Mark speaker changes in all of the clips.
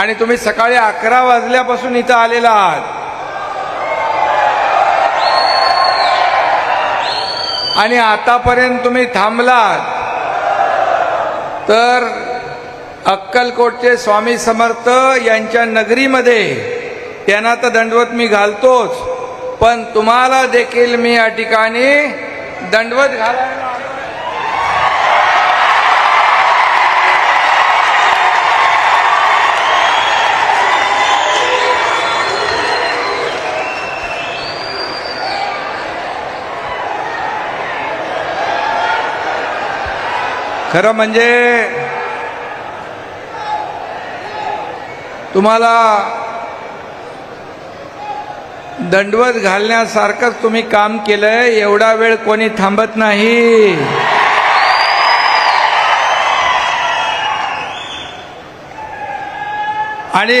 Speaker 1: आणि तुम्ही सकाळी अकरा वाजल्यापासून इथं आलेला आहात. आणि आतापर्यंत तुम्ही थांबलात. तर अक्कलकोटचे स्वामी समर्थ यांच्या नगरीमध्ये त्यांना तर दंडवत मी घालतोच पण तुम्हाला देखील मी या ठिकाणी दंडवत घालायला खरं म्हणजे तुम्हाला दंडवत घालण्यासारखंच तुम्ही काम केलंय एवढा वेळ कोणी थांबत नाही. आणि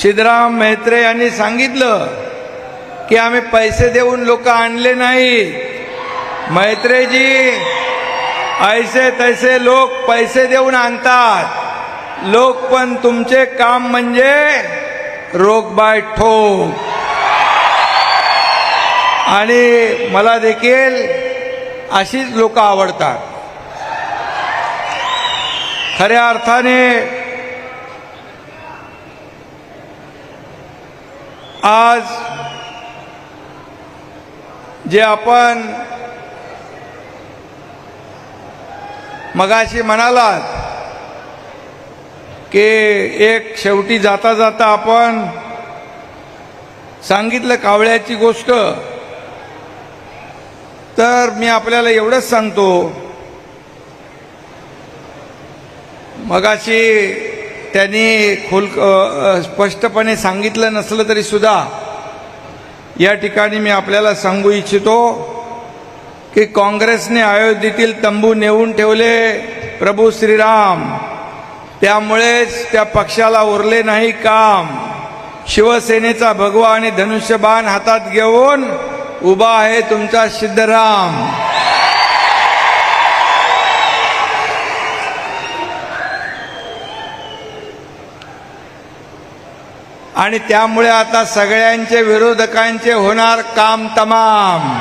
Speaker 1: सिद्धराम मेहत्रे यांनी सांगितलं की आम्ही पैसे देऊन लोक आणले नाही मैत्रेजी ऐसे तैसे लोक पैसे देऊन आणतात. लोक पण तुमचे काम म्हणजे रोग बाय ठोक. आणि मला देखील अशीच लोक आवडतात. खऱ्या अर्थाने आज जे आपण मगाशी म्हणालात की एक शेवटी जाता जाता आपण सांगितलं कावळ्याची गोष्ट. तर मी आपल्याला एवढंच सांगतो. मगाशी त्यांनी खोल स्पष्टपणे सांगितलं नसलं तरी सुद्धा या ठिकाणी मी आपल्याला सांगू इच्छितो. की काँग्रेसने अयोध्येतील तंबू नेऊन ठेवले प्रभू श्रीराम. त्यामुळेच त्या पक्षाला उरले नाही काम. शिवसेनेचा भगवा आणि धनुष्यबाण हातात घेऊन उभा आहे तुमचा सिद्धराम. आणि त्यामुळे आता सगळ्यांचे विरोधकांचे होणार काम तमाम.